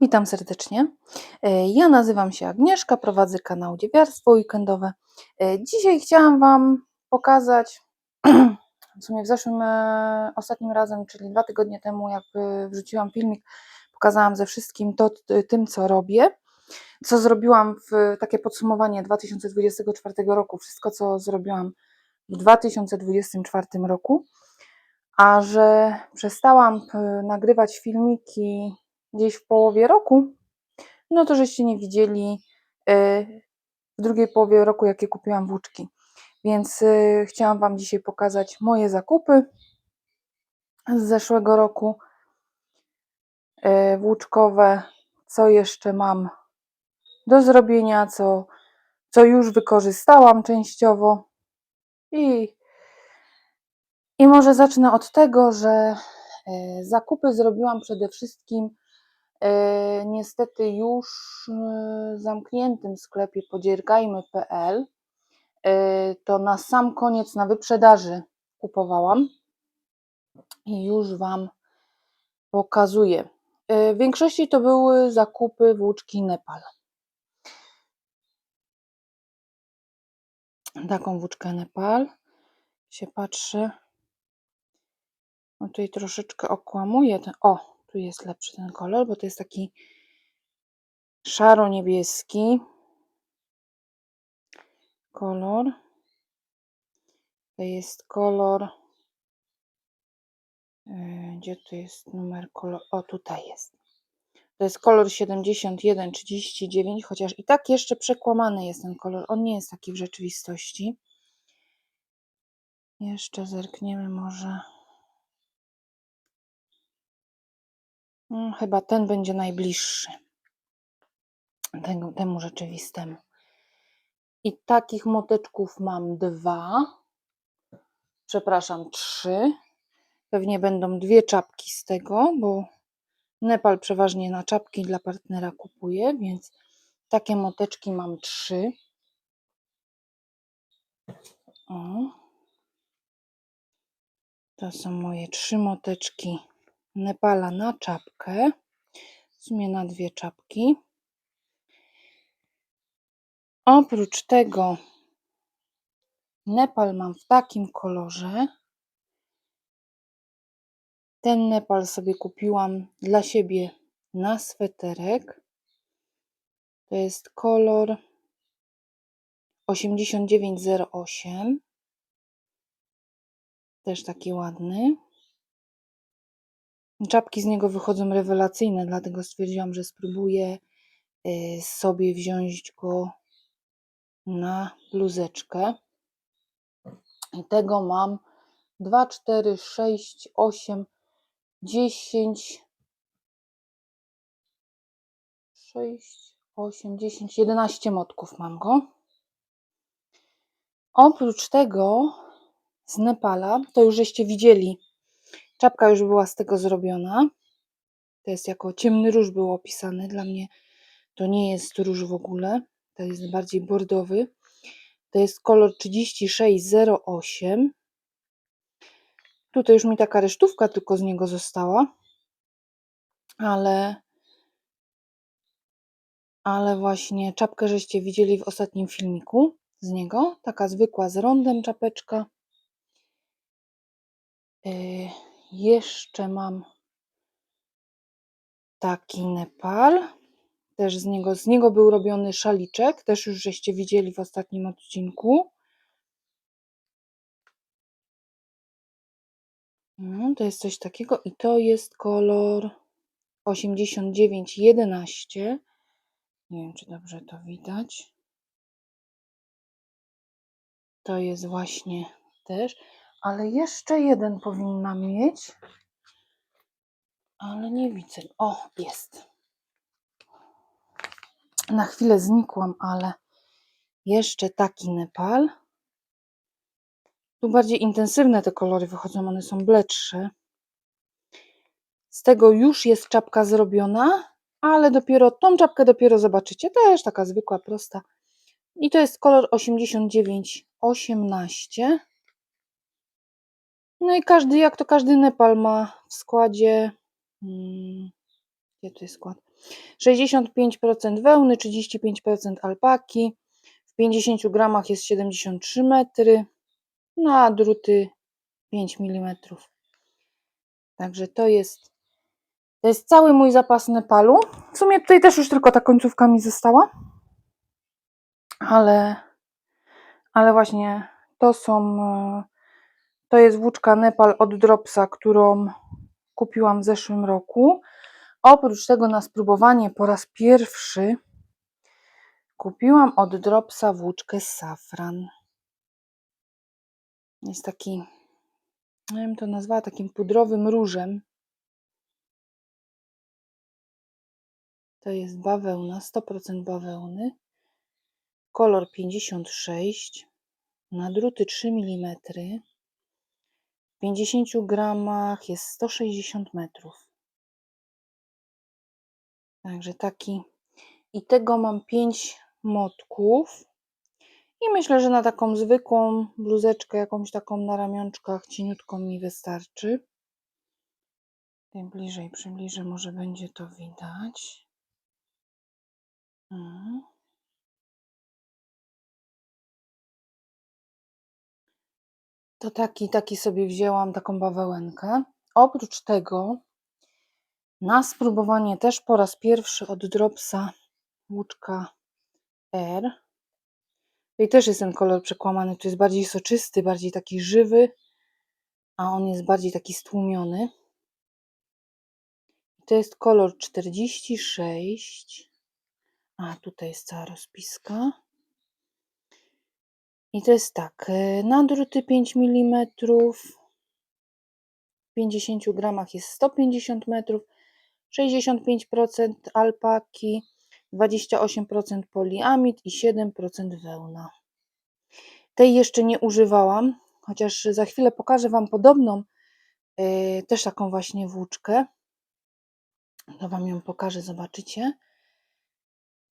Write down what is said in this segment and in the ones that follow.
Witam serdecznie. E, Ja nazywam się Agnieszka, prowadzę kanał Dziewiarstwo Weekendowe. E, Dzisiaj chciałam Wam pokazać, w sumie w zeszłym, e, ostatnim razem, czyli dwa tygodnie temu, jak wrzuciłam filmik, pokazałam ze wszystkim to, tym, co robię, co zrobiłam w takie podsumowanie 2024 roku, wszystko, co zrobiłam w 2024 roku, a że przestałam nagrywać filmiki gdzieś w połowie roku, no to żeście nie widzieli y, w drugiej połowie roku, jakie kupiłam włóczki. Więc y, chciałam Wam dzisiaj pokazać moje zakupy z zeszłego roku y, włóczkowe, co jeszcze mam do zrobienia, co, co już wykorzystałam częściowo. I, I może zacznę od tego, że zakupy zrobiłam przede wszystkim E, niestety już e, zamkniętym sklepie podziergajmy.pl e, to na sam koniec na wyprzedaży kupowałam i już Wam pokazuję. E, W większości to były zakupy włóczki Nepal. Taką włóczkę Nepal się patrzę. No tutaj troszeczkę okłamuję. Ten, o, tu jest lepszy ten kolor, bo to jest taki szaro-niebieski kolor. To jest kolor. e, Gdzie tu jest numer kolor? O, tutaj jest. To jest kolor 7139, chociaż i tak jeszcze przekłamany jest ten kolor. On nie jest taki w rzeczywistości. Jeszcze zerkniemy może. Mm, Chyba ten będzie najbliższy temu rzeczywistemu. I takich moteczków mam dwa. Przepraszam, trzy. Pewnie będą dwie czapki z tego, bo Nepal przeważnie na czapki dla partnera kupuje, więc takie moteczki mam trzy. O. To są moje trzy moteczki Nepala na czapkę. W sumie na dwie czapki. Oprócz tego Nepal mam w takim kolorze. Ten Nepal sobie kupiłam dla siebie na sweterek. To jest kolor 8908. Też taki ładny. Czapki z niego wychodzą rewelacyjne, dlatego stwierdziłam, że spróbuję y, sobie wziąć go na bluzeczkę. I tego mam 2, 4, 6, 8, 10, 6, 8, 10, 11 motków mam go. Oprócz tego z Nepala, to już żeście widzieli, czapka już była z tego zrobiona. To jest jako ciemny róż było opisane. Dla mnie to nie jest róż w ogóle. To jest bardziej bordowy. To jest kolor 3608. Tutaj już mi taka resztówka tylko z niego została. Ale ale właśnie czapkę żeście widzieli w ostatnim filmiku z niego. Taka zwykła z rondem czapeczka. Yy, jeszcze mam taki Nepal. Też z niego, z niego był robiony szaliczek. Też już żeście widzieli w ostatnim odcinku. No, to jest coś takiego i to jest kolor 8911. Nie wiem, czy dobrze to widać. To jest właśnie też, ale jeszcze jeden powinnam mieć. Ale nie widzę. O, jest. Na chwilę znikłam, ale jeszcze taki Nepal. Tu bardziej intensywne te kolory wychodzą, one są bledsze. Z tego już jest czapka zrobiona, ale dopiero tą czapkę dopiero zobaczycie. Też taka zwykła, prosta. I to jest kolor 8918. No i każdy, jak to każdy Nepal ma w składzie. Hmm, tu jest skład? 65% wełny, 35% alpaki, w 50 gramach jest 73 metry, na druty 5 mm. Także to jest, to jest cały mój zapas Nepalu. W sumie tutaj też już tylko ta końcówka mi została, ale, ale właśnie to są, e, to jest włóczka Nepal od Dropsa, którą kupiłam w zeszłym roku. Oprócz tego na spróbowanie po raz pierwszy kupiłam od Dropsa włóczkę Safran. Jest taki, ja bym to nazwała takim pudrowym różem. To jest bawełna, 100% bawełny. Kolor 56, na druty 3 mm. W 50 gramach jest 160 metrów. Także taki. I tego mam 5 motków. I myślę, że na taką zwykłą bluzeczkę, jakąś taką na ramionczkach cieniutką mi wystarczy. Tym bliżej przybliżę, może będzie to widać. Mhm. To taki, taki sobie wzięłam, taką bawełenkę. Oprócz tego na spróbowanie też po raz pierwszy od Dropsa łuczka R. I też jest ten kolor przekłamany, to jest bardziej soczysty, bardziej taki żywy, a on jest bardziej taki stłumiony. To jest kolor 46. A tutaj jest cała rozpiska. I to jest tak, e, na druty 5 mm, w 50 gramach jest 150 metrów, 65% alpaki, 28% poliamid i 7% wełna. Tej jeszcze nie używałam, chociaż za chwilę pokażę Wam podobną, yy, też taką właśnie włóczkę. To Wam ją pokażę, zobaczycie.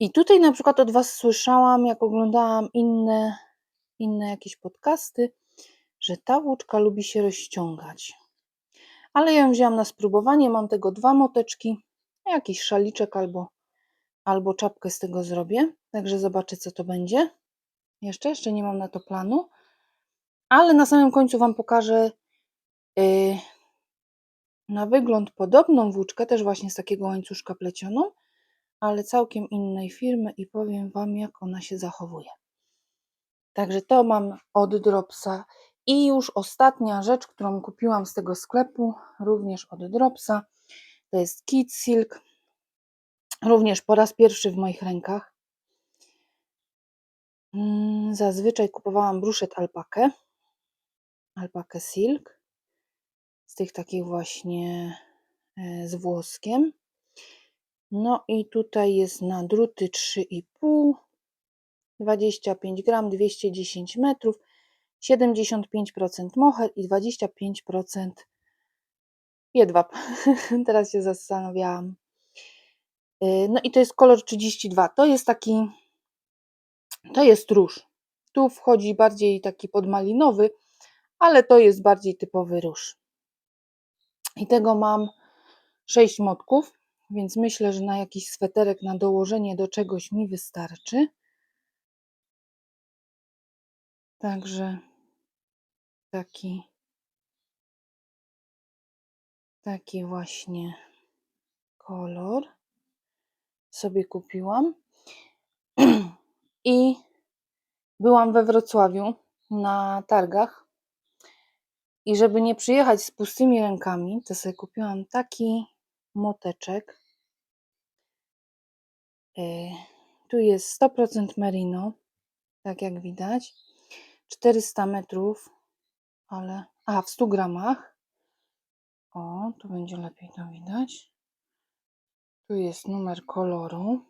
I tutaj na przykład od Was słyszałam, jak oglądałam inne, inne jakieś podcasty, że ta włóczka lubi się rozciągać. Ale ja ją wzięłam na spróbowanie, mam tego dwa moteczki, jakiś szaliczek albo, albo czapkę z tego zrobię, także zobaczę co to będzie. Jeszcze, jeszcze nie mam na to planu, ale na samym końcu Wam pokażę yy, na wygląd podobną włóczkę, też właśnie z takiego łańcuszka plecioną, ale całkiem innej firmy i powiem Wam jak ona się zachowuje. Także to mam od Dropsa. I już ostatnia rzecz, którą kupiłam z tego sklepu, również od Dropsa, to jest Kid Silk. Również po raz pierwszy w moich rękach. Mm, Zazwyczaj kupowałam bruszet alpakę, alpakę silk, z tych takich właśnie e, z włoskiem. No i tutaj jest na druty 3,5, 25 gram, 210 metrów, 75% moher i 25% jedwab. Teraz się zastanawiałam. Y, No i to jest kolor 32. To jest taki, to jest róż. Tu wchodzi bardziej taki podmalinowy, ale to jest bardziej typowy róż. I tego mam 6 motków, więc myślę, że na jakiś sweterek, na dołożenie do czegoś mi wystarczy. Także taki, taki właśnie kolor sobie kupiłam. I byłam we Wrocławiu na targach. I żeby nie przyjechać z pustymi rękami, to sobie kupiłam taki moteczek. Yy, Tu jest 100% merino, tak jak widać. 400 metrów, ale. A, w 100 gramach. O, tu będzie lepiej to widać. Tu jest numer koloru.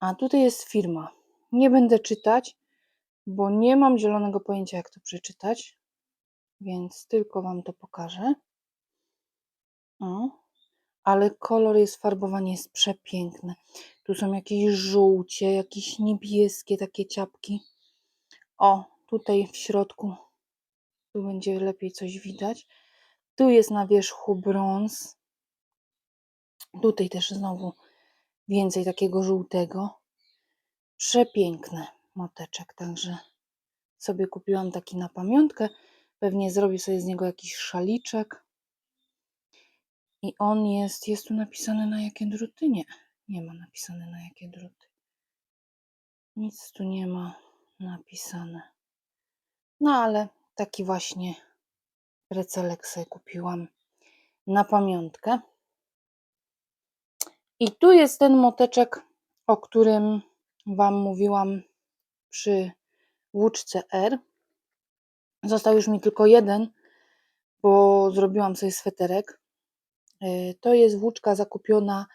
A tutaj jest firma. Nie będę czytać, bo nie mam zielonego pojęcia, jak to przeczytać, więc tylko Wam to pokażę. O, ale kolor jest, farbowanie jest przepiękne. Tu są jakieś żółcie, jakieś niebieskie takie ciapki. O, tutaj w środku, tu będzie lepiej coś widać. Tu jest na wierzchu brąz. Tutaj też znowu więcej takiego żółtego. Przepiękny moteczek, także sobie kupiłam taki na pamiątkę. Pewnie zrobię sobie z niego jakiś szaliczek. I on jest, jest tu napisane na jakie druty? Nie, nie ma napisane na jakie druty. Nic tu nie ma napisane. No ale taki właśnie precelek sobie kupiłam na pamiątkę. I tu jest ten moteczek, o którym Wam mówiłam przy włóczce R. Został już mi tylko jeden, bo zrobiłam sobie sweterek. Y, To jest włóczka zakupiona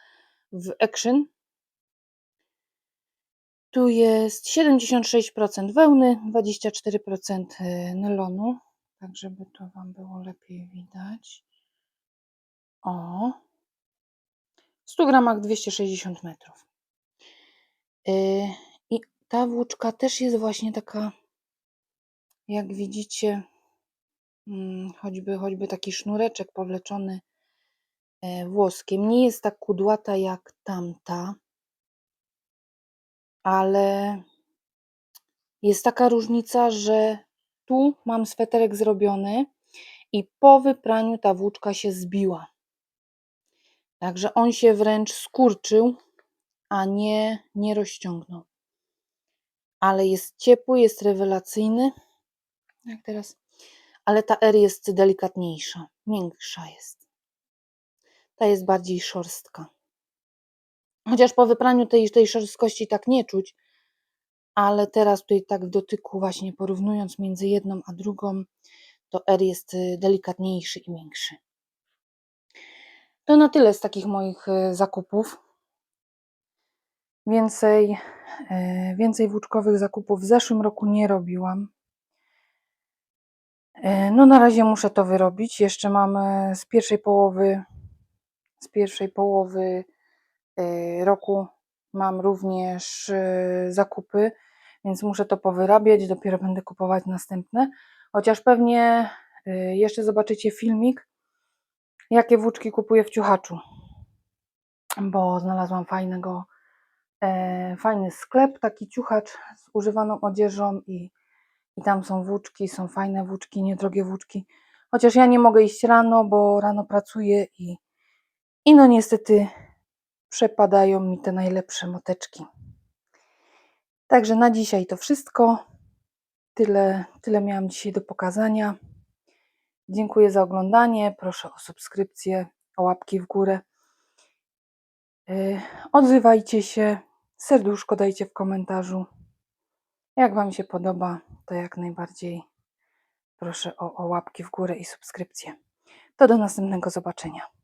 w Action. Tu jest 76% wełny, 24% y, nylonu, tak żeby to Wam było lepiej widać. O, w 100 gramach 260 metrów. Y, I ta włóczka też jest właśnie taka, jak widzicie, mm, choćby, choćby taki sznureczek powleczony e, włoskiem. Nie jest tak kudłata jak tamta, ale jest taka różnica, że tu mam sweterek zrobiony i po wypraniu ta włóczka się zbiła. Także on się wręcz skurczył, a nie, nie rozciągnął. Ale jest ciepły, jest rewelacyjny. Jak teraz? Ale ta R jest delikatniejsza, miększa jest. Ta jest bardziej szorstka. Chociaż po wypraniu tej, tej szorstkości tak nie czuć, ale teraz tutaj tak w dotyku właśnie porównując między jedną a drugą, to R jest y, delikatniejszy i miększy. To na tyle z takich moich y, zakupów. Więcej, y, więcej włóczkowych zakupów w zeszłym roku nie robiłam. No na razie muszę to wyrobić. Jeszcze mamy z pierwszej połowy z pierwszej połowy roku mam również y, zakupy, więc muszę to powyrabiać. Dopiero będę kupować następne. Chociaż pewnie y, jeszcze zobaczycie filmik, jakie włóczki kupuję w ciuchaczu, bo znalazłam fajnego, e, fajny sklep, taki ciuchacz z używaną odzieżą i, i tam są włóczki, są fajne włóczki, niedrogie włóczki. Chociaż ja nie mogę iść rano, bo rano pracuję i, i no niestety przepadają mi te najlepsze moteczki. Także na dzisiaj to wszystko. Tyle, tyle miałam dzisiaj do pokazania. Dziękuję za oglądanie. Proszę o subskrypcję, o łapki w górę. Yy, Odzywajcie się, serduszko dajcie w komentarzu. Jak Wam się podoba, to jak najbardziej proszę o, o łapki w górę i subskrypcję. To do następnego zobaczenia.